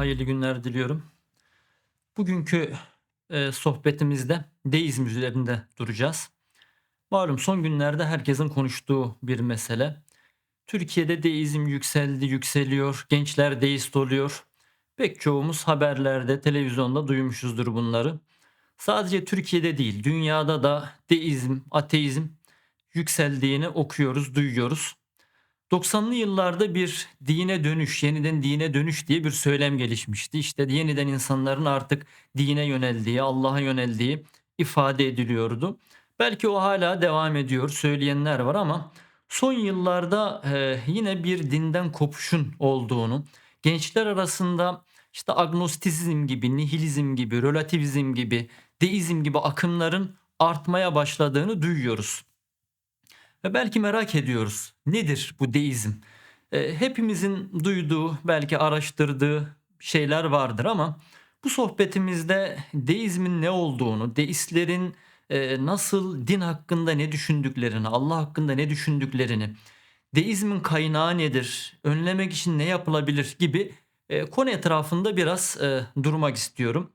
hayırlı günler diliyorum. Bugünkü e, sohbetimizde deizm üzerinde duracağız. Malum son günlerde herkesin konuştuğu bir mesele. Türkiye'de deizm yükseldi, yükseliyor, gençler deist oluyor. Pek çoğumuz haberlerde, televizyonda duymuşuzdur bunları. Sadece Türkiye'de değil, dünyada da deizm, ateizm yükseldiğini okuyoruz, duyuyoruz. 90'lı yıllarda bir dine dönüş, yeniden dine dönüş diye bir söylem gelişmişti. İşte yeniden insanların artık dine yöneldiği, Allah'a yöneldiği ifade ediliyordu. Belki o hala devam ediyor, söyleyenler var ama son yıllarda e, yine bir dinden kopuşun olduğunu, gençler arasında işte agnostizm gibi, nihilizm gibi, relativizm gibi, deizm gibi akımların artmaya başladığını duyuyoruz. Belki merak ediyoruz. Nedir bu deizm? E, hepimizin duyduğu, belki araştırdığı şeyler vardır ama bu sohbetimizde deizmin ne olduğunu, deistlerin e, nasıl din hakkında ne düşündüklerini, Allah hakkında ne düşündüklerini, deizmin kaynağı nedir, önlemek için ne yapılabilir gibi e, konu etrafında biraz durmak istiyorum.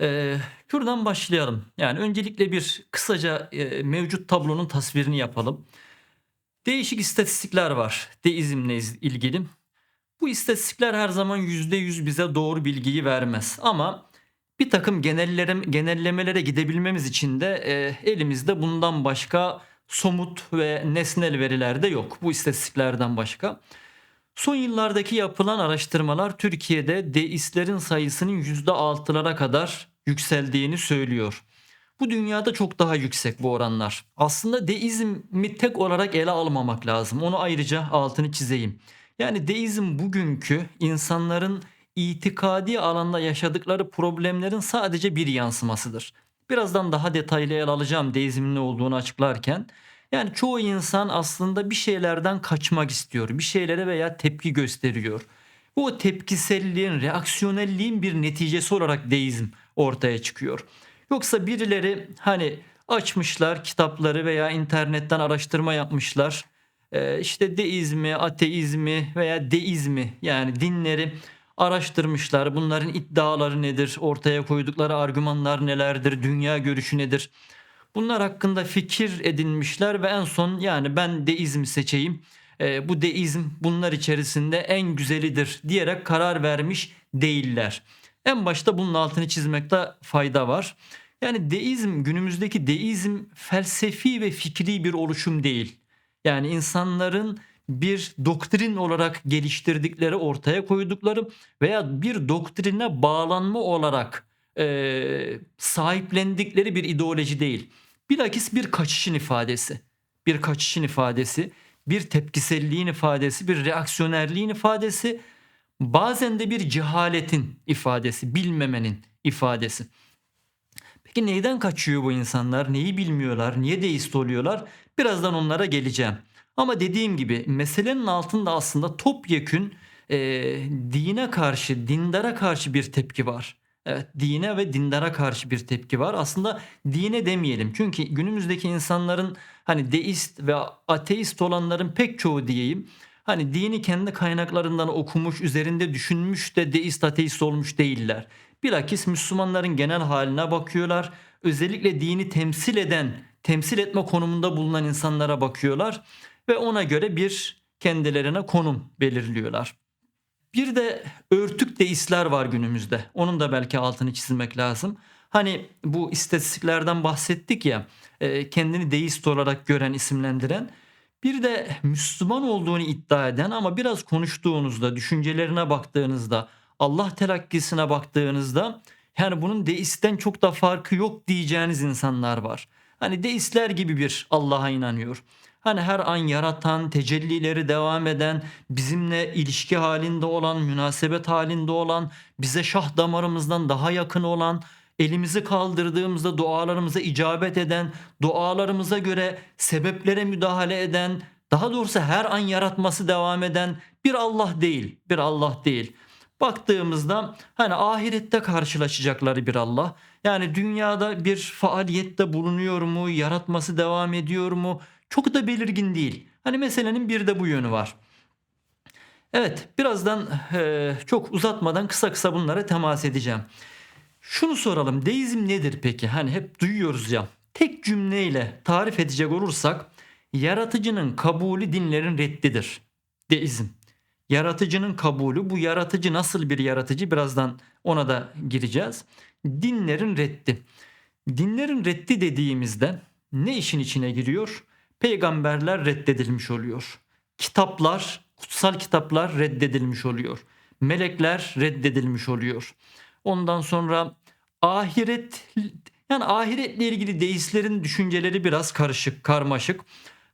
Eee, şuradan başlayalım. Yani öncelikle bir kısaca eee, mevcut tablonun tasvirini yapalım. Değişik istatistikler var deizmle iz- ilgili. Bu istatistikler her zaman %100 bize doğru bilgiyi vermez. Ama bir takım genellemelere gidebilmemiz için de eee, elimizde bundan başka somut ve nesnel veriler de yok. Bu istatistiklerden başka. Son yıllardaki yapılan araştırmalar Türkiye'de deistlerin sayısının %6'lara kadar yükseldiğini söylüyor. Bu dünyada çok daha yüksek bu oranlar. Aslında deizmi tek olarak ele almamak lazım. Onu ayrıca altını çizeyim. Yani deizm bugünkü insanların itikadi alanda yaşadıkları problemlerin sadece bir yansımasıdır. Birazdan daha detaylı ele alacağım deizmin ne olduğunu açıklarken. Yani çoğu insan aslında bir şeylerden kaçmak istiyor. Bir şeylere veya tepki gösteriyor. Bu tepkiselliğin, reaksiyonelliğin bir neticesi olarak deizm ortaya çıkıyor. Yoksa birileri hani açmışlar kitapları veya internetten araştırma yapmışlar. Ee, işte deizmi, ateizmi veya deizmi yani dinleri araştırmışlar. Bunların iddiaları nedir? Ortaya koydukları argümanlar nelerdir? Dünya görüşü nedir? Bunlar hakkında fikir edinmişler ve en son yani ben deizmi seçeyim. E, bu deizm bunlar içerisinde en güzelidir diyerek karar vermiş değiller. En başta bunun altını çizmekte fayda var. Yani deizm günümüzdeki deizm felsefi ve fikri bir oluşum değil. Yani insanların bir doktrin olarak geliştirdikleri, ortaya koydukları veya bir doktrine bağlanma olarak e, sahiplendikleri bir ideoloji değil. Bilakis bir kaçışın ifadesi. Bir kaçışın ifadesi, bir tepkiselliğin ifadesi, bir reaksiyonerliğin ifadesi, bazen de bir cehaletin ifadesi, bilmemenin ifadesi. Peki neyden kaçıyor bu insanlar? Neyi bilmiyorlar? Niye deist oluyorlar? Birazdan onlara geleceğim. Ama dediğim gibi meselenin altında aslında topyekün e, dine karşı, dindara karşı bir tepki var. Evet, dine ve dindara karşı bir tepki var. Aslında dine demeyelim. Çünkü günümüzdeki insanların hani deist ve ateist olanların pek çoğu diyeyim. Hani dini kendi kaynaklarından okumuş, üzerinde düşünmüş de deist ateist olmuş değiller. Bilakis Müslümanların genel haline bakıyorlar. Özellikle dini temsil eden, temsil etme konumunda bulunan insanlara bakıyorlar ve ona göre bir kendilerine konum belirliyorlar. Bir de örtük deistler var günümüzde. Onun da belki altını çizmek lazım. Hani bu istatistiklerden bahsettik ya e, kendini deist olarak gören, isimlendiren. Bir de Müslüman olduğunu iddia eden ama biraz konuştuğunuzda, düşüncelerine baktığınızda, Allah telakkisine baktığınızda yani bunun deistten çok da farkı yok diyeceğiniz insanlar var. Hani deistler gibi bir Allah'a inanıyor. Hani her an yaratan, tecellileri devam eden, bizimle ilişki halinde olan, münasebet halinde olan, bize şah damarımızdan daha yakın olan, elimizi kaldırdığımızda dualarımıza icabet eden, dualarımıza göre sebeplere müdahale eden, daha doğrusu her an yaratması devam eden bir Allah değil, bir Allah değil. Baktığımızda hani ahirette karşılaşacakları bir Allah. Yani dünyada bir faaliyette bulunuyor mu, yaratması devam ediyor mu? Çok da belirgin değil. Hani meselenin bir de bu yönü var. Evet, birazdan eee, çok uzatmadan kısa kısa bunlara temas edeceğim. Şunu soralım, deizm nedir peki? Hani hep duyuyoruz ya. Tek cümleyle tarif edecek olursak, yaratıcının kabulü dinlerin reddidir. Deizm. Yaratıcının kabulü, bu yaratıcı nasıl bir yaratıcı? Birazdan ona da gireceğiz. Dinlerin reddi. Dinlerin reddi dediğimizde ne işin içine giriyor? Peygamberler reddedilmiş oluyor. Kitaplar, kutsal kitaplar reddedilmiş oluyor. Melekler reddedilmiş oluyor. Ondan sonra ahiret yani ahiretle ilgili deistlerin düşünceleri biraz karışık, karmaşık.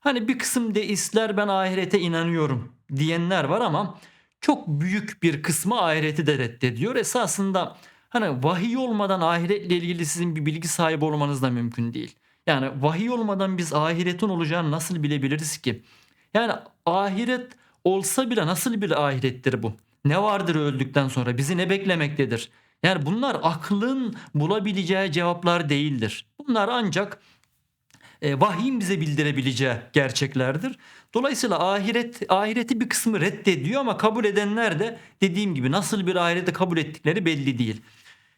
Hani bir kısım deistler ben ahirete inanıyorum diyenler var ama çok büyük bir kısmı ahireti de reddediyor. Esasında hani vahiy olmadan ahiretle ilgili sizin bir bilgi sahibi olmanız da mümkün değil. Yani vahiy olmadan biz ahiretin olacağını nasıl bilebiliriz ki? Yani ahiret olsa bile nasıl bir ahirettir bu? Ne vardır öldükten sonra? Bizi ne beklemektedir? Yani bunlar aklın bulabileceği cevaplar değildir. Bunlar ancak e, vahyin bize bildirebileceği gerçeklerdir. Dolayısıyla ahiret ahireti bir kısmı reddediyor ama kabul edenler de dediğim gibi nasıl bir ahireti kabul ettikleri belli değil.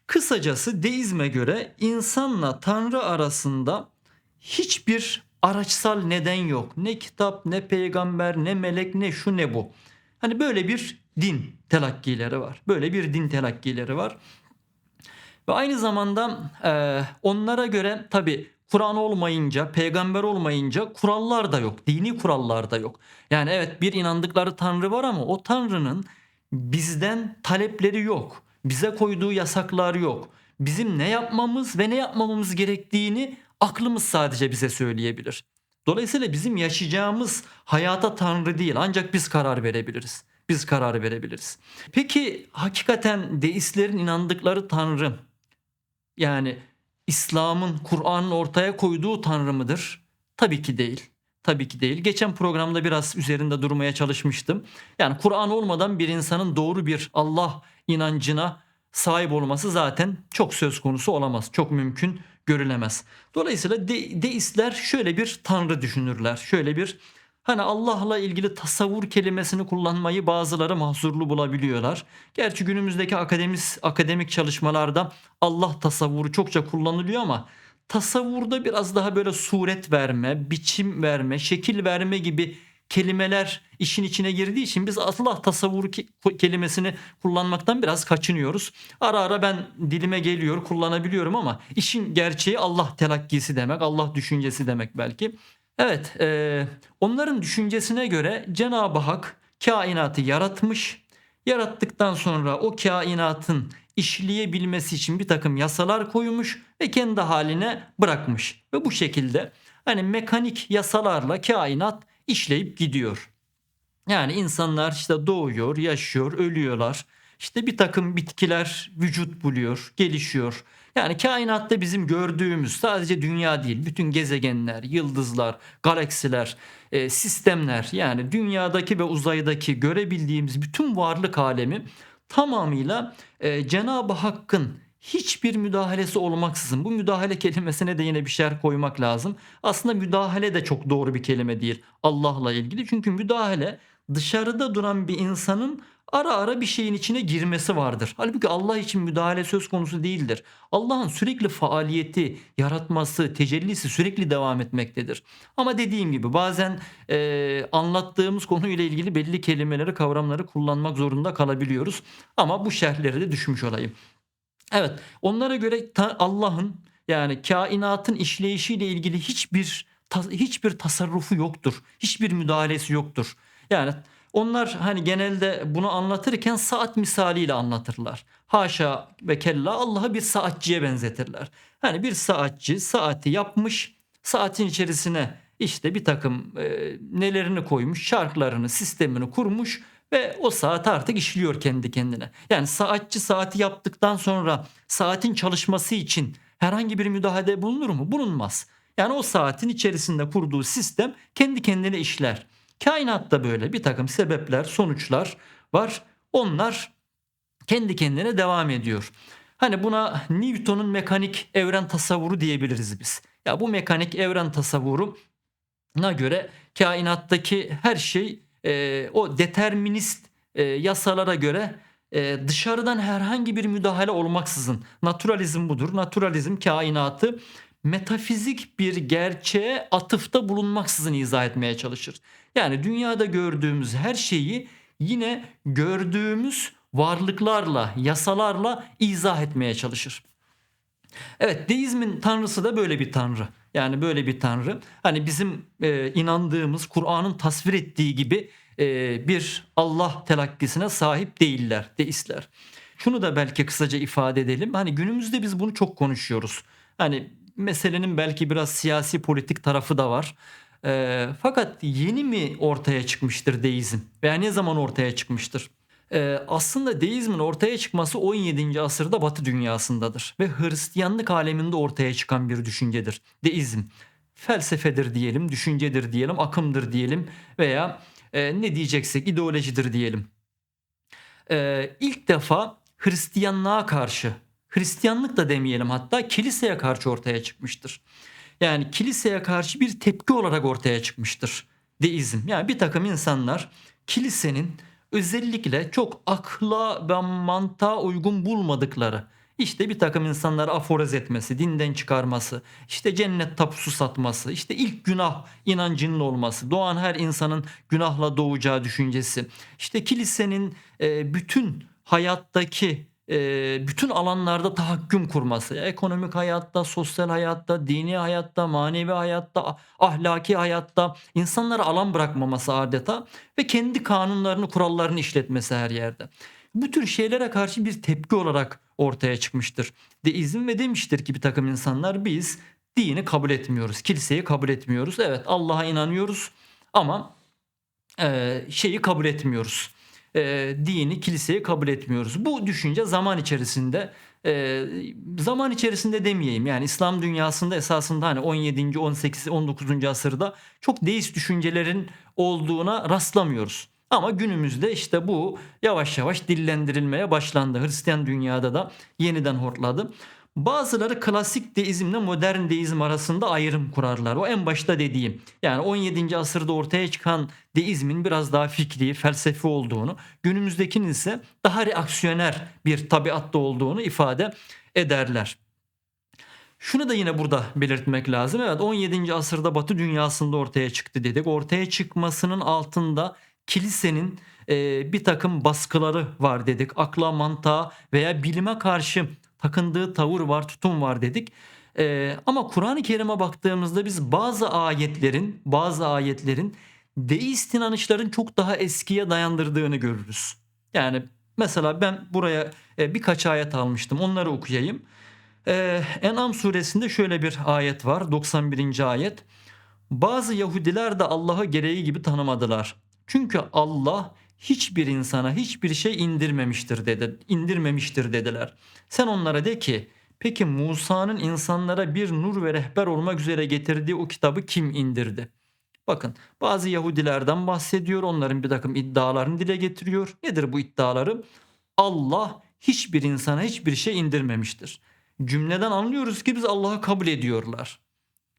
Kısacası deizme göre insanla Tanrı arasında hiçbir araçsal neden yok. Ne kitap, ne peygamber, ne melek, ne şu ne bu. Hani böyle bir din telakkileri var. Böyle bir din telakkileri var. Ve aynı zamanda e, onlara göre tabi Kur'an olmayınca, peygamber olmayınca kurallar da yok. Dini kurallar da yok. Yani evet bir inandıkları tanrı var ama o tanrının bizden talepleri yok. Bize koyduğu yasaklar yok. Bizim ne yapmamız ve ne yapmamamız gerektiğini aklımız sadece bize söyleyebilir. Dolayısıyla bizim yaşayacağımız hayata tanrı değil ancak biz karar verebiliriz. Biz karar verebiliriz. Peki hakikaten deistlerin inandıkları tanrı yani İslam'ın, Kur'an'ın ortaya koyduğu tanrı mıdır? Tabii ki değil. Tabii ki değil. Geçen programda biraz üzerinde durmaya çalışmıştım. Yani Kur'an olmadan bir insanın doğru bir Allah inancına sahip olması zaten çok söz konusu olamaz. Çok mümkün görülemez. Dolayısıyla de, deistler şöyle bir tanrı düşünürler. Şöyle bir Hani Allah'la ilgili tasavvur kelimesini kullanmayı bazıları mahzurlu bulabiliyorlar. Gerçi günümüzdeki akademik, akademik çalışmalarda Allah tasavvuru çokça kullanılıyor ama tasavvurda biraz daha böyle suret verme, biçim verme, şekil verme gibi kelimeler işin içine girdiği için biz Allah tasavvuru kelimesini kullanmaktan biraz kaçınıyoruz. Ara ara ben dilime geliyor kullanabiliyorum ama işin gerçeği Allah telakkisi demek, Allah düşüncesi demek belki. Evet, e, onların düşüncesine göre Cenab-ı Hak kainatı yaratmış. Yarattıktan sonra o kainatın işleyebilmesi için bir takım yasalar koymuş ve kendi haline bırakmış. Ve bu şekilde hani mekanik yasalarla kainat işleyip gidiyor. Yani insanlar işte doğuyor, yaşıyor, ölüyorlar. İşte bir takım bitkiler vücut buluyor, gelişiyor. Yani kainatta bizim gördüğümüz sadece dünya değil, bütün gezegenler, yıldızlar, galaksiler, e, sistemler yani dünyadaki ve uzaydaki görebildiğimiz bütün varlık alemi tamamıyla e, Cenab-ı Hakk'ın hiçbir müdahalesi olmaksızın bu müdahale kelimesine de yine bir şer koymak lazım. Aslında müdahale de çok doğru bir kelime değil Allah'la ilgili. Çünkü müdahale dışarıda duran bir insanın ara ara bir şeyin içine girmesi vardır. Halbuki Allah için müdahale söz konusu değildir. Allah'ın sürekli faaliyeti, yaratması, tecellisi sürekli devam etmektedir. Ama dediğim gibi bazen e, anlattığımız konuyla ilgili belli kelimeleri, kavramları kullanmak zorunda kalabiliyoruz. Ama bu şerhleri de düşmüş olayım. Evet onlara göre Allah'ın yani kainatın işleyişiyle ilgili hiçbir hiçbir tasarrufu yoktur. Hiçbir müdahalesi yoktur. Yani onlar hani genelde bunu anlatırken saat misaliyle anlatırlar. Haşa ve kella Allah'ı bir saatçiye benzetirler. Hani bir saatçi saati yapmış, saatin içerisine işte bir takım e, nelerini koymuş, şarklarını, sistemini kurmuş ve o saat artık işliyor kendi kendine. Yani saatçi saati yaptıktan sonra saatin çalışması için herhangi bir müdahale bulunur mu? Bulunmaz. Yani o saatin içerisinde kurduğu sistem kendi kendine işler. Kainatta böyle bir takım sebepler, sonuçlar var. Onlar kendi kendine devam ediyor. Hani buna Newton'un mekanik evren tasavvuru diyebiliriz biz. Ya bu mekanik evren tasavvuruna göre kainattaki her şey e, o determinist e, yasalara göre e, dışarıdan herhangi bir müdahale olmaksızın naturalizm budur. Naturalizm kainatı metafizik bir gerçeğe atıfta bulunmaksızın izah etmeye çalışır. Yani dünyada gördüğümüz her şeyi yine gördüğümüz varlıklarla, yasalarla izah etmeye çalışır. Evet deizmin tanrısı da böyle bir tanrı. Yani böyle bir tanrı. Hani bizim e, inandığımız Kur'an'ın tasvir ettiği gibi e, bir Allah telakkisine sahip değiller deistler. Şunu da belki kısaca ifade edelim. Hani günümüzde biz bunu çok konuşuyoruz. Hani meselenin belki biraz siyasi politik tarafı da var. E, fakat yeni mi ortaya çıkmıştır deizm? Veya ne zaman ortaya çıkmıştır? E, aslında deizmin ortaya çıkması 17. asırda Batı dünyasındadır ve Hristiyanlık aleminde ortaya çıkan bir düşüncedir. Deizm felsefedir diyelim, düşüncedir diyelim, akımdır diyelim veya e, ne diyeceksek ideolojidir diyelim. E, ilk defa Hristiyanlığa karşı, Hristiyanlık da demeyelim hatta kiliseye karşı ortaya çıkmıştır. Yani kiliseye karşı bir tepki olarak ortaya çıkmıştır deizm. Yani bir takım insanlar kilisenin özellikle çok akla ve mantığa uygun bulmadıkları işte bir takım insanları aforoz etmesi, dinden çıkarması, işte cennet tapusu satması, işte ilk günah inancının olması, doğan her insanın günahla doğacağı düşüncesi, işte kilisenin bütün hayattaki bütün alanlarda tahakküm kurması, ekonomik hayatta, sosyal hayatta, dini hayatta, manevi hayatta, ahlaki hayatta insanlara alan bırakmaması adeta ve kendi kanunlarını, kurallarını işletmesi her yerde. Bu tür şeylere karşı bir tepki olarak ortaya çıkmıştır. Deizm ve demiştir ki bir takım insanlar biz dini kabul etmiyoruz, kiliseyi kabul etmiyoruz. Evet Allah'a inanıyoruz ama şeyi kabul etmiyoruz e, dini, kiliseyi kabul etmiyoruz. Bu düşünce zaman içerisinde e, zaman içerisinde demeyeyim yani İslam dünyasında esasında hani 17. 18. 19. asırda çok deist düşüncelerin olduğuna rastlamıyoruz. Ama günümüzde işte bu yavaş yavaş dillendirilmeye başlandı. Hristiyan dünyada da yeniden hortladı. Bazıları klasik deizmle modern deizm arasında ayrım kurarlar. O en başta dediğim. Yani 17. asırda ortaya çıkan deizmin biraz daha fikri, felsefi olduğunu, günümüzdekinin ise daha reaksiyoner bir tabiatta olduğunu ifade ederler. Şunu da yine burada belirtmek lazım. Evet 17. asırda Batı dünyasında ortaya çıktı dedik. Ortaya çıkmasının altında kilisenin e, bir takım baskıları var dedik. Akla, mantığa veya bilime karşı takındığı tavır var, tutum var dedik. Ee, ama Kur'an-ı Kerim'e baktığımızda biz bazı ayetlerin, bazı ayetlerin deist inanışların çok daha eskiye dayandırdığını görürüz. Yani mesela ben buraya e, birkaç ayet almıştım. Onları okuyayım. Ee, En'am suresinde şöyle bir ayet var. 91. ayet. Bazı Yahudiler de Allah'ı gereği gibi tanımadılar. Çünkü Allah hiçbir insana hiçbir şey indirmemiştir dedi. indirmemiştir dediler. Sen onlara de ki peki Musa'nın insanlara bir nur ve rehber olmak üzere getirdiği o kitabı kim indirdi? Bakın bazı Yahudilerden bahsediyor. Onların bir takım iddialarını dile getiriyor. Nedir bu iddiaları? Allah hiçbir insana hiçbir şey indirmemiştir. Cümleden anlıyoruz ki biz Allah'ı kabul ediyorlar.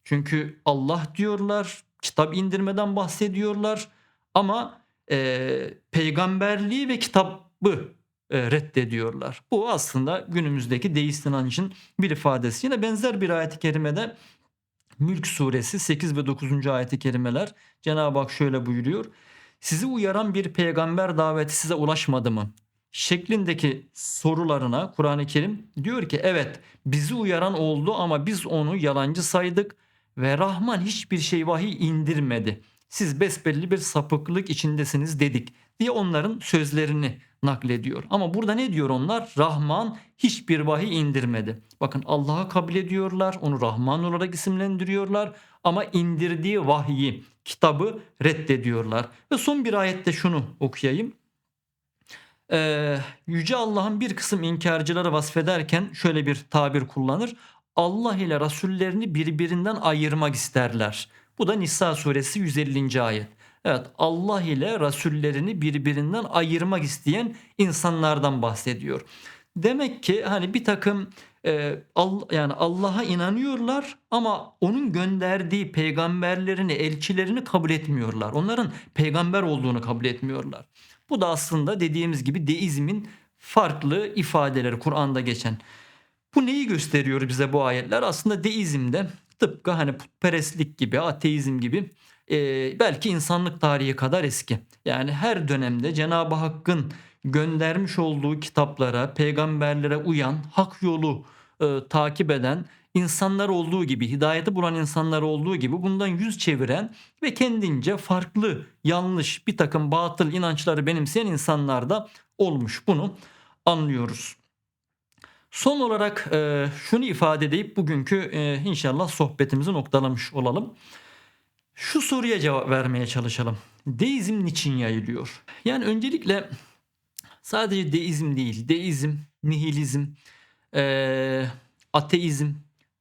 Çünkü Allah diyorlar, kitap indirmeden bahsediyorlar ama e, peygamberliği ve kitabı e, reddediyorlar. Bu aslında günümüzdeki deist inancın bir ifadesi. Yine benzer bir ayet-i kerimede Mülk suresi 8 ve 9. ayet-i kerimeler Cenab-ı Hak şöyle buyuruyor. Sizi uyaran bir peygamber daveti size ulaşmadı mı? Şeklindeki sorularına Kur'an-ı Kerim diyor ki evet bizi uyaran oldu ama biz onu yalancı saydık ve Rahman hiçbir şey vahiy indirmedi. Siz besbelli bir sapıklık içindesiniz dedik diye onların sözlerini naklediyor. Ama burada ne diyor onlar? Rahman hiçbir vahiy indirmedi. Bakın Allah'ı kabul ediyorlar, onu Rahman olarak isimlendiriyorlar ama indirdiği vahyi, kitabı reddediyorlar. Ve son bir ayette şunu okuyayım. Ee, Yüce Allah'ın bir kısım inkarcıları vasfederken şöyle bir tabir kullanır. Allah ile Rasullerini birbirinden ayırmak isterler. Bu da Nisa suresi 150. ayet. Evet Allah ile rasullerini birbirinden ayırmak isteyen insanlardan bahsediyor. Demek ki hani bir takım e, Allah, yani Allah'a inanıyorlar ama onun gönderdiği peygamberlerini, elçilerini kabul etmiyorlar. Onların peygamber olduğunu kabul etmiyorlar. Bu da aslında dediğimiz gibi deizmin farklı ifadeleri Kur'an'da geçen. Bu neyi gösteriyor bize bu ayetler? Aslında deizmde tıpkı hani putperestlik gibi, ateizm gibi e, belki insanlık tarihi kadar eski. Yani her dönemde Cenab-ı Hakk'ın göndermiş olduğu kitaplara, peygamberlere uyan, hak yolu e, takip eden insanlar olduğu gibi, hidayeti bulan insanlar olduğu gibi bundan yüz çeviren ve kendince farklı, yanlış bir takım batıl inançları benimseyen insanlar da olmuş. Bunu anlıyoruz. Son olarak e, şunu ifade edip bugünkü e, inşallah sohbetimizi noktalamış olalım. Şu soruya cevap vermeye çalışalım. Deizm niçin yayılıyor? Yani öncelikle sadece deizm değil, deizm, nihilizm, e, ateizm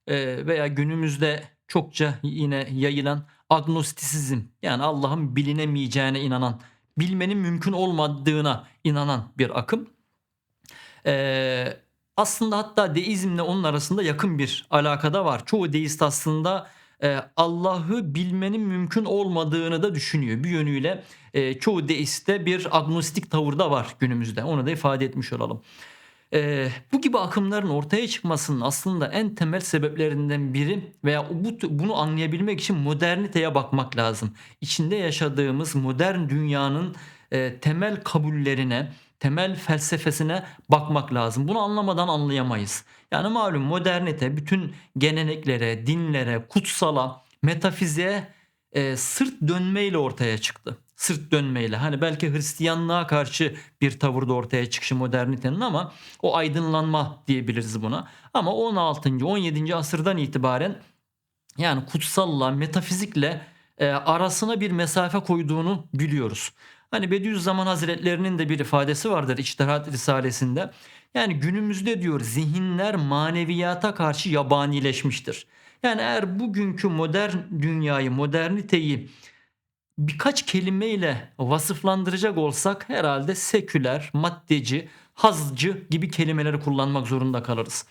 e, veya günümüzde çokça yine yayılan agnostisizm yani Allah'ın bilinemeyeceğine inanan, bilmenin mümkün olmadığına inanan bir akım. Ee, aslında hatta deizmle onun arasında yakın bir alakada var. Çoğu deist aslında e, Allah'ı bilmenin mümkün olmadığını da düşünüyor. Bir yönüyle e, çoğu deiste bir agnostik tavırda var günümüzde. Onu da ifade etmiş olalım. E, bu gibi akımların ortaya çıkmasının aslında en temel sebeplerinden biri veya bu, bunu anlayabilmek için moderniteye bakmak lazım. İçinde yaşadığımız modern dünyanın e, temel kabullerine, temel felsefesine bakmak lazım. Bunu anlamadan anlayamayız. Yani malum modernite bütün geleneklere, dinlere, kutsala, metafiziğe e, sırt dönmeyle ortaya çıktı. Sırt dönmeyle. Hani belki Hristiyanlığa karşı bir tavırda ortaya çıkışı modernitenin ama o aydınlanma diyebiliriz buna. Ama 16. 17. asırdan itibaren yani kutsalla, metafizikle e, arasına bir mesafe koyduğunu biliyoruz. Hani Bediüzzaman Hazretlerinin de bir ifadesi vardır İçtihat Risalesinde. Yani günümüzde diyor zihinler maneviyata karşı yabanileşmiştir. Yani eğer bugünkü modern dünyayı, moderniteyi birkaç kelimeyle vasıflandıracak olsak herhalde seküler, maddeci, hazcı gibi kelimeleri kullanmak zorunda kalırız.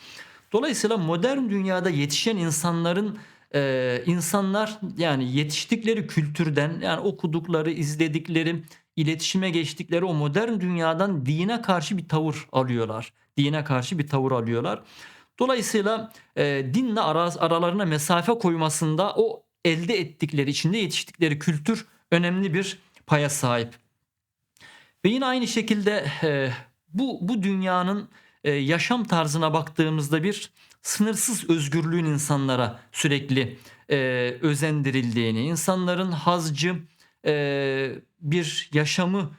Dolayısıyla modern dünyada yetişen insanların e, insanlar yani yetiştikleri kültürden yani okudukları, izledikleri, iletişime geçtikleri o modern dünyadan dine karşı bir tavır alıyorlar. Dine karşı bir tavır alıyorlar. Dolayısıyla e, dinle ara, aralarına mesafe koymasında o elde ettikleri, içinde yetiştikleri kültür önemli bir paya sahip. Ve yine aynı şekilde e, bu bu dünyanın e, yaşam tarzına baktığımızda bir sınırsız özgürlüğün insanlara sürekli e, özendirildiğini, insanların hazcı e, bir yaşamı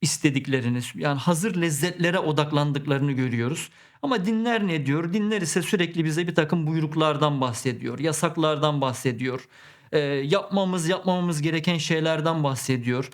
istediklerini yani hazır lezzetlere odaklandıklarını görüyoruz. Ama dinler ne diyor? Dinler ise sürekli bize bir takım buyruklardan bahsediyor, yasaklardan bahsediyor, e, yapmamız yapmamamız gereken şeylerden bahsediyor.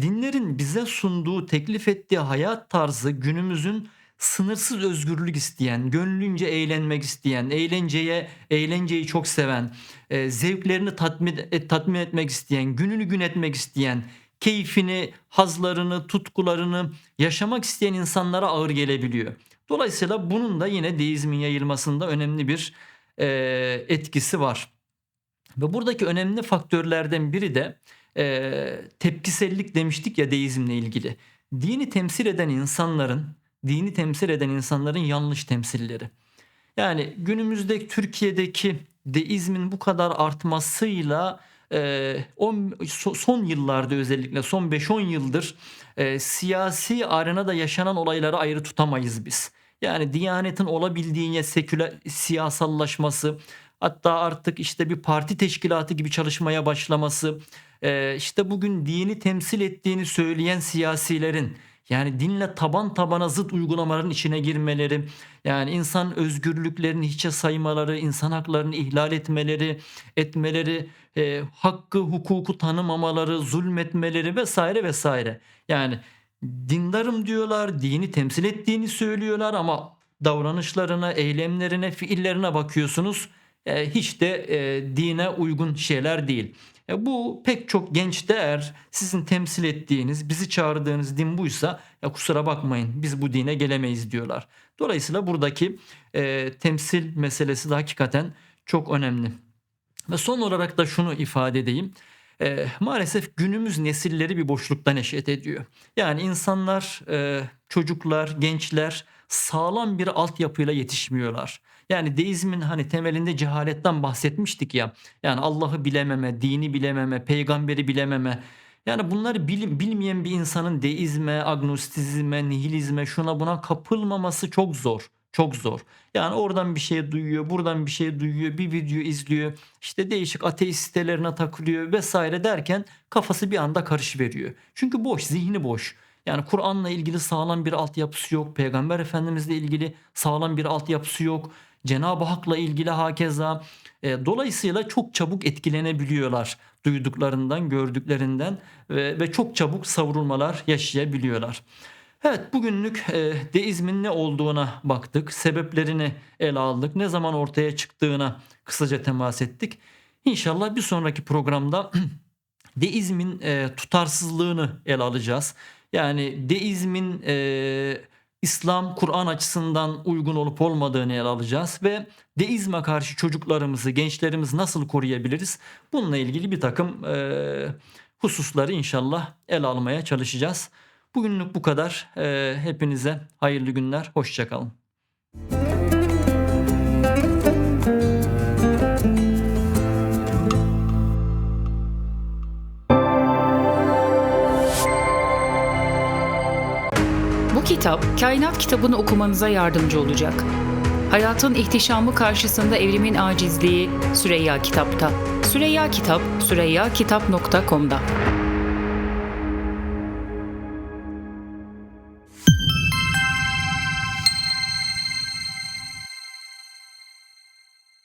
Dinlerin bize sunduğu, teklif ettiği hayat tarzı günümüzün sınırsız özgürlük isteyen, gönlünce eğlenmek isteyen, eğlenceye eğlenceyi çok seven, e, zevklerini tatmin, et, tatmin etmek isteyen, gününü gün etmek isteyen, keyfini, hazlarını, tutkularını yaşamak isteyen insanlara ağır gelebiliyor. Dolayısıyla bunun da yine deizmin yayılmasında önemli bir e, etkisi var. Ve buradaki önemli faktörlerden biri de e, tepkisellik demiştik ya deizmle ilgili. Dini temsil eden insanların, dini temsil eden insanların yanlış temsilleri. Yani günümüzde Türkiye'deki deizmin bu kadar artmasıyla e, on, son yıllarda özellikle son 5-10 yıldır e, siyasi arenada yaşanan olayları ayrı tutamayız biz. Yani Diyanet'in olabildiğince seküler siyasallaşması, hatta artık işte bir parti teşkilatı gibi çalışmaya başlaması, e, işte bugün dini temsil ettiğini söyleyen siyasilerin yani dinle taban tabana zıt uygulamaların içine girmeleri, yani insan özgürlüklerini hiçe saymaları, insan haklarını ihlal etmeleri, etmeleri, e, hakkı, hukuku tanımamaları, zulmetmeleri vesaire vesaire. Yani dindarım diyorlar, dini temsil ettiğini söylüyorlar ama davranışlarına, eylemlerine, fiillerine bakıyorsunuz. E, hiç de e, dine uygun şeyler değil. E bu pek çok genç değer sizin temsil ettiğiniz, bizi çağırdığınız din buysa ya kusura bakmayın biz bu dine gelemeyiz diyorlar. Dolayısıyla buradaki e, temsil meselesi de hakikaten çok önemli. Ve son olarak da şunu ifade edeyim. e, maalesef günümüz nesilleri bir boşlukta neşet ediyor. Yani insanlar, e, çocuklar, gençler sağlam bir altyapıyla yetişmiyorlar. Yani deizmin hani temelinde cehaletten bahsetmiştik ya. Yani Allah'ı bilememe, dini bilememe, peygamberi bilememe. Yani bunları bil- bilmeyen bir insanın deizme, agnostizme, nihilizme şuna buna kapılmaması çok zor. Çok zor. Yani oradan bir şey duyuyor, buradan bir şey duyuyor, bir video izliyor. işte değişik ateist sitelerine takılıyor vesaire derken kafası bir anda karışıveriyor. Çünkü boş, zihni boş. Yani Kur'an'la ilgili sağlam bir altyapısı yok. Peygamber Efendimizle ilgili sağlam bir altyapısı yok. Cenab-ı Hak'la ilgili hakeza. E, dolayısıyla çok çabuk etkilenebiliyorlar duyduklarından, gördüklerinden ve, ve çok çabuk savrulmalar yaşayabiliyorlar. Evet bugünlük e, deizmin ne olduğuna baktık. Sebeplerini ele aldık. Ne zaman ortaya çıktığına kısaca temas ettik. İnşallah bir sonraki programda deizmin e, tutarsızlığını ele alacağız. Yani deizmin e, İslam, Kur'an açısından uygun olup olmadığını ele alacağız ve deizme karşı çocuklarımızı, gençlerimizi nasıl koruyabiliriz? Bununla ilgili bir takım e, hususları inşallah ele almaya çalışacağız. Bugünlük bu kadar. E, hepinize hayırlı günler, hoşçakalın. Kitap kainat kitabını okumanıza yardımcı olacak. Hayatın ihtişamı karşısında evrimin acizliği Süreyya Kitap'ta. Süreyya Kitap, süreyyakitap.com'da.